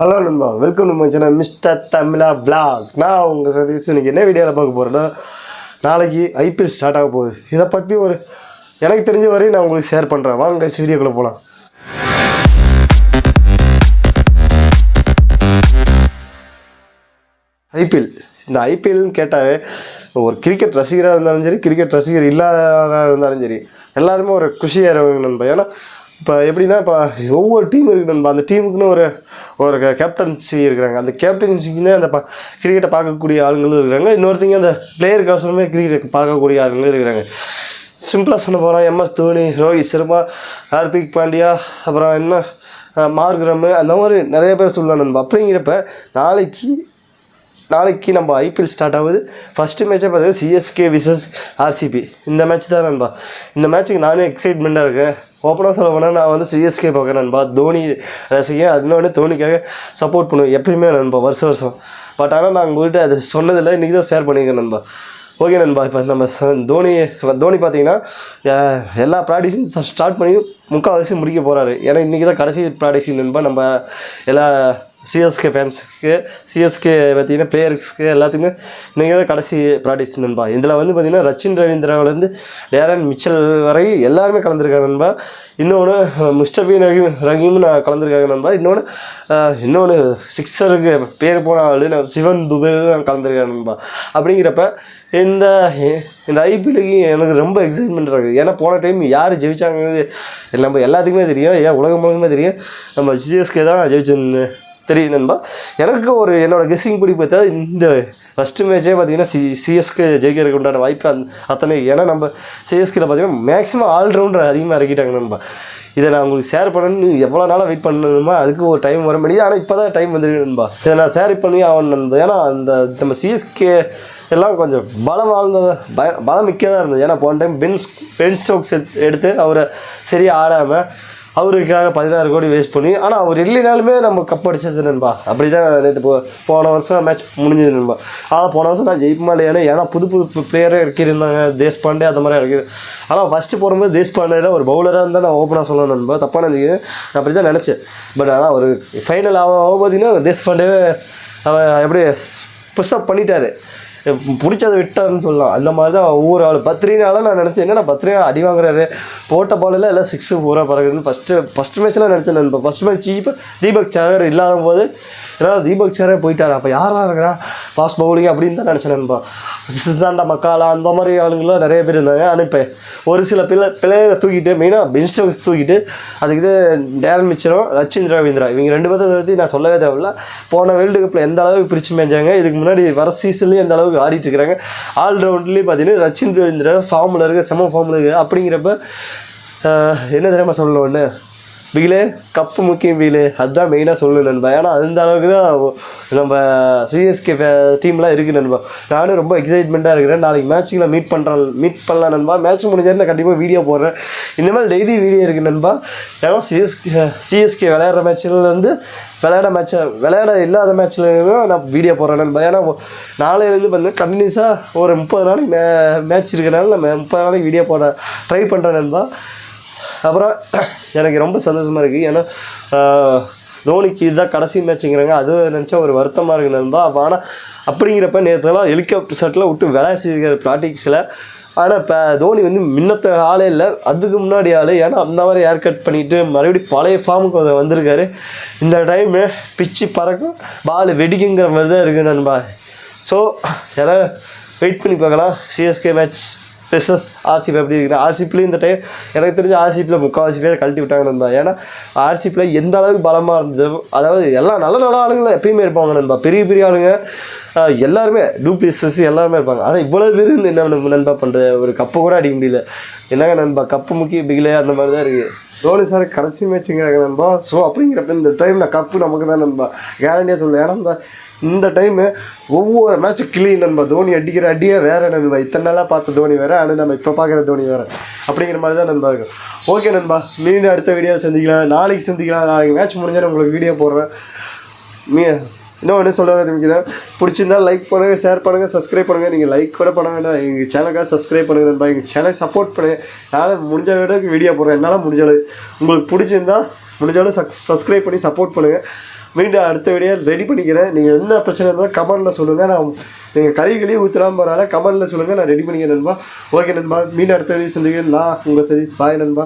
Hello நண்பா. Welcome நம்ம channel mister தமிழா black நான் உங்கள் சதீஷ். இன்றைக்கி என்ன வீடியோவில் பார்க்க போகிறேன்னா நாளைக்கு ஐபிஎல் ஸ்டார்ட் ஆக போகுது. இதை பற்றி ஒரு எனக்கு தெரிஞ்ச வரையும் நான் உங்களுக்கு ஷேர் பண்ணுறேன் வாங்க வீடியோக்குள்ளே போகலாம் ஐபிஎல். இந்த ஐபிஎல்னு கேட்டாவே ஒரு கிரிக்கெட் ரசிகராக இருந்தாலும் சரி கிரிக்கெட் ரசிகர் இல்லாத இருந்தாலும் சரி எல்லாருமே ஒரு குஷியாகிறவங்க நண்பா. ஏன்னா இப்போ எப்படின்னா இப்போ ஒவ்வொரு டீம் இருக்குது நண்பா. அந்த டீமுக்குன்னு ஒரு ஒரு கேப்டன்சி இருக்கிறாங்க. அந்த கேப்டன்சிக்குன்னு அந்த பா கிரிக்கெட்டை பார்க்கக்கூடிய ஆளுங்களும் இருக்கிறாங்க. இன்னொருத்தங்க அந்த பிளேயருக்கோசரமே கிரிக்கெட் பார்க்கக்கூடிய ஆளுங்களும் இருக்கிறாங்க. சிம்பிளாக சொல்ல போனால் எம்எஸ் தோனி ரோஹித் சர்மா ஹார்திக் பாண்டியா அப்புறம் என்ன மார்க்ரம் அந்த மாதிரி நிறைய பேர் சொல்லலாம் நண்பா. அப்படிங்கிறப்ப நாளைக்கு நாளைக்கு நம்ம ஐபிஎல் ஸ்டார்ட் ஆகுது. ஃபஸ்ட்டு மேட்சே பார்த்தீங்கன்னா சிஎஸ்கே விசஸ் ஆர்சிபி இந்த மேட்ச் தான் நண்பா. இந்த மேட்ச்சுக்கு நானும் எக்ஸைட்மெண்ட்டாக இருக்கேன். ஓப்பனாக சொல்ல போனால் நான் வந்து சிஎஸ்கே பார்க்குறேன் நண்பா. தோனி ரசிகன் அதனால தோனிக்காக சப்போர்ட் பண்ணுவேன். எப்பயுமே நண்பா வருஷம் வருஷம். பட் ஆனால் நான் உங்கள்கிட்ட அது சொன்னதில்லை. இன்றைக்கி தான் ஷேர் பண்ணியிருக்கேன் நண்பா. ஓகே நண்பா இப்போ நம்ம ச- தோனி தோனி பார்த்தீங்கன்னா எல்லா ப்ராக்டிஸும் ஸ்டார்ட் பண்ணி முக்கால்வாசி முடிக்க போகிறாரு ஏன்னா இன்றைக்கி தான் கடைசி ப்ராக்டிஸ் நண்பா. நம்ம எல்லா சிஎஸ்கே ஃபேன்ஸுக்கு சிஎஸ்கே பார்த்தீங்கன்னா பிளேயர்ஸ்க்கு எல்லாத்துக்குமே இன்றைக்கி தான் கடைசி ப்ராக்டிஸ் நண்பா. இதில் வந்து பார்த்திங்கன்னா ரச்சின் ரவீந்திராவிலேருந்து டேரன் மிச்சல் வரை எல்லாருமே கலந்துருக்காங்க நண்பா. இன்னொன்று முஸ்டபின் ரஹீம் ரஹீம் நான் கலந்துருக்காங்க நண்பா. இன்னொன்று இன்னொன்று சிக்ஸருக்கு பேர் போன ஆளு நான் சிவன் துபே நான் கலந்துருக்கேன் நண்பா. அப்படிங்கிறப்ப இந்த இந்த ஐபிஎலுக்கு எனக்கு ரொம்ப எக்ஸைட்மெண்ட் இருக்குது ஏன்னா போன டைம் யார் ஜெயிச்சாங்கிறது நம்ம எல்லாத்துக்குமே தெரியும். ஏன் உலகம் முழுக்குமே தெரியும். நம்ம சிஎஸ்கே தான் ஜெயிச்சு தெரியும் நண்பா. எனக்கு ஒரு என்னோட கெஸ்ஸிங் படி பார்த்தா இந்த ஃபஸ்ட்டு மேட்சே பார்த்தீங்கன்னா சி சிஎஸ்கே ஜெயிக்கிறதுக்கு உண்டான வாய்ப்பு அந் அத்தனை ஏன்னா நம்ம சிஎஸ்கேல பார்த்தீங்கன்னா மேக்ஸிமம் ஆல்ரவுண்டர் அதிகமாக இறக்கிட்டாங்க நண்பா. இதை நான் உங்களுக்கு ஷேர் பண்ணணும்னு எவ்வளோ நாளாக வெயிட் பண்ணணுமா அதுக்கு ஒரு டைம் வர முடியுது ஆனால் இப்போ தான் டைம் வந்துருக்கு நண்பா. இதை நான் ஷேர் பண்ணி ஆகணும் நண்பா. ஏன்னா அந்த நம்ம சிஎஸ்கே எல்லாம் கொஞ்சம் பலம் வாழ்ந்தது பய பலம் மிக்கதாக இருந்தது. ஏன்னா போன டைம் பென் பென் ஸ்டோக்ஸ் எடுத்து அவரை சரியாக ஆடாமல் அவருக்காக பதினாறு கோடி வேஸ்ட் பண்ணி ஆனால் அவர் இல்லைனாலுமே நம்ம கப் அடிச்சது நண்பா. அப்படி தான் நேற்று போ போன வருஷம் மேட்ச் முடிஞ்சது நண்பா. ஆனால் போன வருஷம் நான் ஜெயிப்பமா இல்லையானே ஏன்னா புது புது பிளேயரே இறக்கியிருந்தாங்க. தேஷ்பாண்டே அந்த மாதிரி இறக்கி ஆனால் ஃபஸ்ட்டு போடும்போது தேஷ்பாண்டேல ஒரு பவுலராக இருந்தால் நான் ஓப்பனாக சொல்லணும் நண்பா. தப்பாக நினைக்கிது நான் அப்படி தான் நினச்சேன் பட் ஆனால் ஒரு ஃபைனல் ஆக பார்த்தீங்கன்னா தேஷ்பாண்டே அவன் எப்படி புஷ்அப் பண்ணிட்டாரு. பிடிச்சதை விட்டாருன்னு சொல்லலாம். அந்த மாதிரி தான் ஒவ்வொரு ஆள். பத்ரினால நான் நினச்சேன் என்னடா பத்ரினா அடி வாங்குறாரு? போட்ட பாலில் எல்லாம் சிக்ஸு பூரா பறக்குதுன்னு ஃபஸ்ட்டு ஃபஸ்ட் மேட்ச்லாம் நினச்சேன் நினைப்பேன் ஃபஸ்ட் மேட்ச் இப்போ தீபக் சாகர் இல்லாத போது ஏதாவது தீபக் சாரே போயிட்டார்? அப்போ யாராக இருக்கிறா? ஃபாஸ்ட் பவுலிங் அப்படின்னு தான் நினச்சேன் நண்பா சித்தாண்டா மக்காலா அந்த மாதிரி ஆளுங்களாம் நிறைய பேர் இருந்தாங்க. ஆனால் இப்போ ஒரு சில பிள்ளை பிள்ளையரை தூக்கிட்டு மெயினாக பென் ஸ்டோக்ஸ் தூக்கிட்டு அதுக்கு இது டேரன் மிச்சரும் ரச்சின் ரவீந்திரா. இவங்க ரெண்டு பேர்த்த பற்றி நான் சொல்லவே தேவையில்ல. போன வேர்ல்டு கப்பில் எந்த அளவுக்கு பிரித்து மேய்ஞ்சாங்க இதுக்கு முன்னாடி வர சீசன்லேயும் எந்த அளவுக்கு அளவுக்கு ஆடிட்டு இருக்கிறாங்க ஆல்ரவுண்ட்லேயே பார்த்தீங்கன்னா ரச்சின் ரவீந்திரா ஃபார்மில் இருக்க செம ஃபார்மில் இருக்குது அப்படிங்கிறப்ப என்ன தெரியுமா சொல்லணும் வீலு கப்பு முக்கியம் வீலு. அதுதான் மெயினாக சொல்லணும் நண்பா. ஏன்னா அந்த அளவுக்கு தான் நம்ம சிஎஸ்கே டீம்லாம் இருக்குது நண்பா. நானும் ரொம்ப எக்ஸைட்மெண்ட்டாக இருக்கிறேன். நாளைக்கு மேட்ச்சுக்கு நான் மீட் பண்ணுறேன் மீட் பண்ணலாம் நண்பா. மேட்ச் முடிஞ்சாரு நான் கண்டிப்பாக வீடியோ போடுறேன். இந்த மாதிரி டெய்லி வீடியோ இருக்குது நண்பா. ஏன்னா சிஎஸ்கே சிஎஸ்கே விளையாடுற மேட்ச்லேருந்து விளையாட மேட்ச் விளையாட இல்லாத மேட்ச்சில் நான் வீடியோ போடுறேன் நண்பா. ஏன்னா நாளையிலேருந்து பார்த்தீங்கன்னா கண்டினியூஸாக ஒரு முப்பது நாளைக்கு மே மேட்ச் இருக்கனால நான் முப்பது நாளைக்கு வீடியோ போட ட்ரை பண்ணுறேன் நண்பா. அப்புறம் எனக்கு ரொம்ப சந்தோஷமாக இருக்குது ஏன்னா தோனிக்கு இதுதான் கடைசி மேட்ச்சுங்கிறாங்க அது நினச்சா ஒரு வருத்தமாக இருக்கு நண்பா. ஆனால் அப்படிங்கிறப்ப நேற்றுலாம் ஹெலிகாப்டர் சட்டில் விட்டு வேலை செய்கிற ப்ராக்டிக்ஸில் ஆனால் இப்போ தோனி வந்து முன்னத்த ஆளே இல்லை. அதுக்கு முன்னாடி ஆள். ஏன்னா அந்த மாதிரி ஏர் கட் பண்ணிவிட்டு மறுபடியும் பழைய ஃபார்முக்கு அவர் வந்திருக்காரு. இந்த டைமு பிச்சு பறக்கும். பால் வெடிக்குங்கிற மாதிரி தான் இருக்குது நண்பா. ஸோ யாராவது வெயிட் பண்ணி பார்க்கலாம். சிஎஸ்கே மேட்ச் பெசஸ் ஆர்சிபி எப்படி இருக்குது ஆர்சிபிலையும் இந்த டைம் எனக்கு தெரிஞ்ச ஆர்சிபியில் முக்கால்வாசி பேர் கழட்டி விட்டாங்க நண்பா. ஏன்னா ஆர்சிபியில் எந்த அளவுக்கு பலமாக இருந்தது அதாவது எல்லாம் நல்ல நல்ல ஆளுங்களும் எப்பயுமே இருப்பாங்க நண்பா. பெரிய பெரிய ஆளுங்க எல்லாருமே டூப்ளிசஸ் எல்லாருமே இருப்பாங்க. ஆனால் இவ்வளோ பேர் இருந்து என்ன நண்பா பண்ணுற ஒரு கப்பு கூட அடிக்க முடியல. என்னங்க நண்பா கப்பு முக்கிய பிகிலே அந்த மாதிரி தான் இருக்குது தோனி சார் கடைசி மேட்சுங்கிறாங்க நண்பா. ஸோ அப்படிங்கிறப்ப இந்த டைமில் கப்பு நமக்கு தான் நண்பா. கேரண்டியாக சொல்லுவேன் ஏன்னா இந்த- இந்த டைமு ஒவ்வொரு மேட்ச் கிளீன் நண்பா. தோனி அடிக்கிற அடியே வேறு நண்பா. இத்தனை நாளாக பார்த்த தோனி வேறு ஆனால் நம்ம இப்போ பார்க்குற தோனி வேறு. அப்படிங்கிற மாதிரி தான் நண்பா இருக்கும். ஓகே நண்பா. மீண்டும் அடுத்த வீடியோ சந்திக்கலாம். நாளைக்கு சந்திக்கலாம். நாளைக்கு மேட்ச் முடிஞ்சாலும் உங்களுக்கு வீடியோ போடுறேன். மீ இன்னொன்று சொல்ல ஆரம்பிக்கிறேன். பிடிச்சிருந்தா லைக் பண்ணுங்கள் ஷேர் பண்ணுங்கள் சப்ஸ்கிரைப் பண்ணுங்கள் நீங்கள் லைக் கூட பண்ண வேண்டாம். எங்கள் சேனலுக்காக சப்ஸ்கிரைப் பண்ணுங்கப்பா எங்கள் சேனலை சப்போர்ட் பண்ணு. நான் முடிஞ்ச விட வீடியோ போடுறேன். என்னால் முடிஞ்ச அளவு உங்களுக்கு பிடிச்சிருந்தா முடிஞ்ச அளவு சக் சப்ஸ்கிரைப் பண்ணி சப்போர்ட் பண்ணுங்கள் மீண்டும் அடுத்த வீடியோ ரெடி பண்ணிக்கிறேன். நீங்கள் என்ன பிரச்சனை இருந்தாலும் கமெண்ட்டில் சொல்லுங்கள் நான் நீங்கள் கைகளையும் கழுவி ஊற்றலாம் போகிறால கமெண்ட்டில் சொல்லுங்கள் நான் ரெடி பண்ணிக்கிறேன் நண்பா. ஓகே நண்பா. மீண்டும் அடுத்த வீடியோ சந்திக்கிறேன். நான் உங்கள் சதீஷ். பாய் நண்பா.